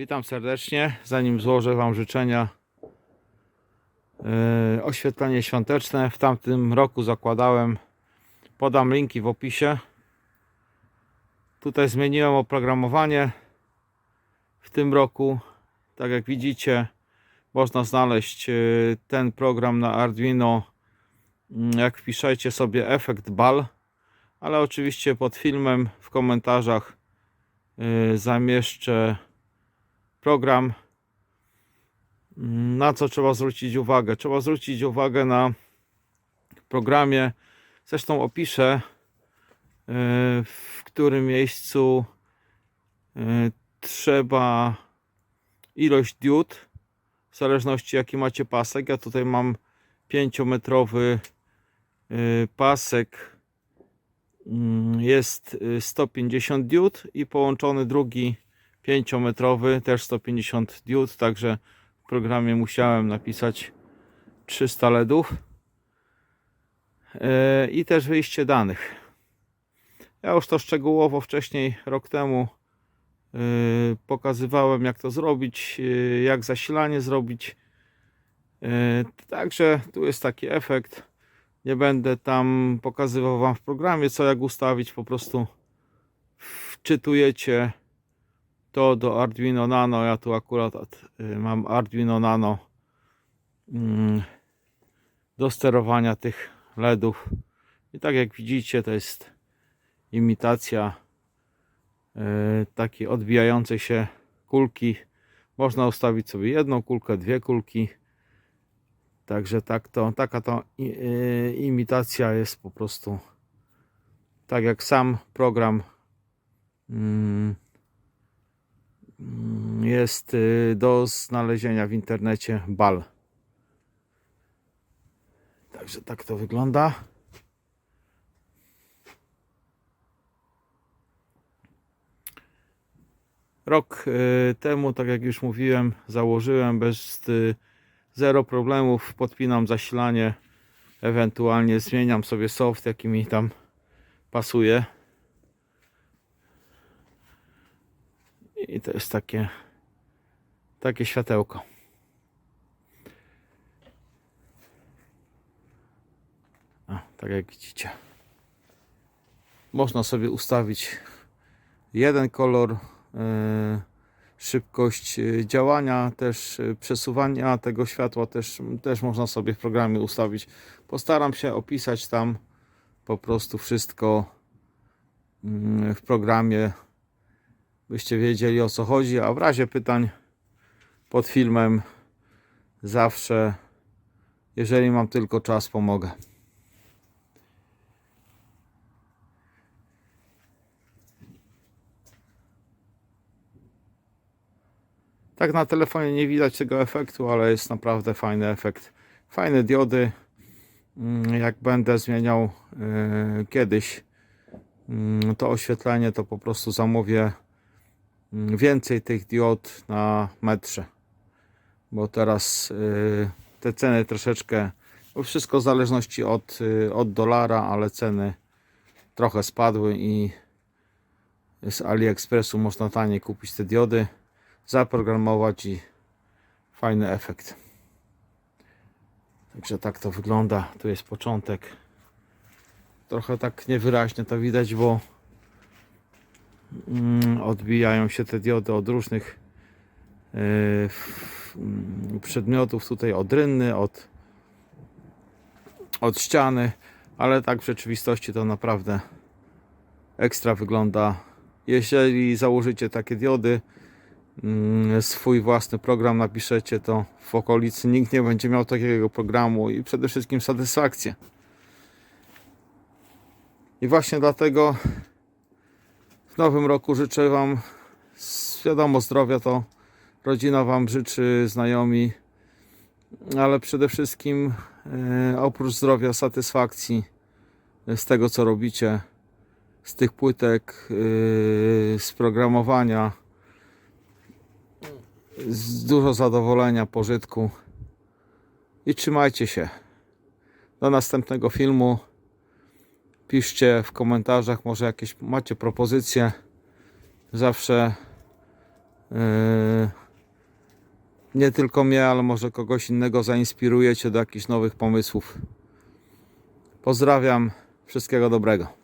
Witam serdecznie. Zanim złożę Wam życzenia, yy, oświetlenie świąteczne w tamtym roku zakładałem. Podam linki w opisie. Tutaj zmieniłem oprogramowanie w tym roku. Tak jak widzicie, można znaleźć yy, ten program na Arduino. Mm, Jak wpiszecie sobie efekt bal, ale oczywiście pod filmem w komentarzach yy, zamieszczę program. Na co trzeba zwrócić uwagę? Trzeba zwrócić uwagę na programie, zresztą opiszę yy, w którym miejscu yy, trzeba ilość diod w zależności jaki macie pasek. Ja tutaj mam 5-metrowy yy, pasek Mm, jest y, 150 diod i połączony drugi 5-metrowy też 150 diod, także w programie musiałem napisać 300 LEDów E, i też wyjście danych. Ja już to szczegółowo wcześniej, rok temu y, pokazywałem jak to zrobić, y, jak zasilanie zrobić. E, Także tu jest taki efekt. Nie będę tam pokazywał Wam w programie, co jak ustawić. Po prostu wczytujecie to do Arduino Nano. Ja tu akurat y, mam Arduino Nano mm, do sterowania tych LEDów. I tak jak widzicie, to jest imitacja y, takiej odbijającej się kulki. Można ustawić sobie jedną kulkę, dwie kulki. Także tak to, taka to y, imitacja jest po prostu tak jak sam program mm, jest y, do znalezienia w internecie BAL. Także tak to wygląda. Rok y, temu, tak jak już mówiłem, założyłem bez y, zero problemów, podpinam zasilanie, ewentualnie zmieniam sobie soft, jaki mi tam pasuje. I to jest takie takie światełko. O, tak jak widzicie. Można sobie ustawić jeden kolor, e, szybkość e, działania, też e, przesuwania tego światła też, też można sobie w programie ustawić. Postaram się opisać tam po prostu wszystko mm, w programie, byście wiedzieli o co chodzi, a w razie pytań pod filmem zawsze, jeżeli mam tylko czas, pomogę. Tak na telefonie nie widać tego efektu, ale jest naprawdę fajny efekt. Fajne diody. Mm, Jak będę zmieniał yy, kiedyś mm, to oświetlenie, to po prostu zamówię mm, więcej tych diod na metrze. Bo teraz yy, te ceny troszeczkę, bo wszystko w zależności od, yy, od dolara, ale ceny trochę spadły i z AliExpressu można taniej kupić te diody zaprogramować i fajny efekt. Także tak to wygląda. Tu jest początek. Trochę tak niewyraźnie to widać, bo mm, odbijają się te diody od różnych przedmiotów. Tutaj od rynny, od, od ściany, ale tak w rzeczywistości to naprawdę ekstra wygląda. Jeżeli założycie takie diody, mm, swój własny program napiszecie, to w okolicy nikt nie będzie miał takiego programu i przede wszystkim satysfakcję. I właśnie dlatego w nowym roku życzę Wam, wiadomo, zdrowia to rodzina Wam życzy, znajomi, ale przede wszystkim e, oprócz zdrowia, satysfakcji z tego, co robicie, z tych płytek, e, z programowania z dużo zadowolenia, pożytku i trzymajcie się. Do następnego filmu. Piszcie w komentarzach, może jakieś macie propozycje. Zawsze nie tylko mnie, ale może kogoś innego zainspirujecie do jakichś nowych pomysłów. Pozdrawiam, wszystkiego dobrego.